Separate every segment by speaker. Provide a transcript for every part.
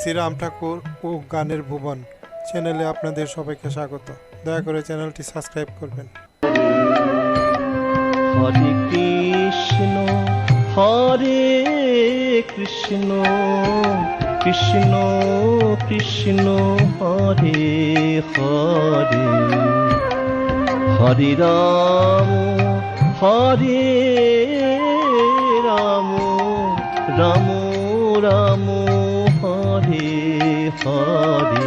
Speaker 1: শ্রীরাম ঠাকুর ও গানের ভুবন চ্যানেলে আপনাদের সবাইকে স্বাগত দয়া করে চ্যানেলটি সাবস্ক্রাইব করবেন হরে কৃষ্ণ হরে কৃষ্ণ কৃষ্ণ কৃষ্ণ হরে হরে হরে রাম হরে রাম রাম রাম হরি হরি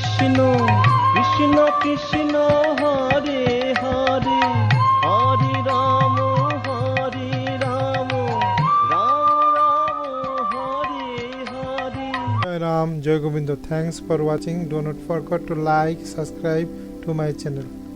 Speaker 1: কৃষ্ণ কৃষ্ণ কৃষ্ণ হরে হরে হরে রাম হরে রাম রাম রাম হরে
Speaker 2: হরে রাম জয় Govinda thanks for watching do not forgot to like subscribe to my channel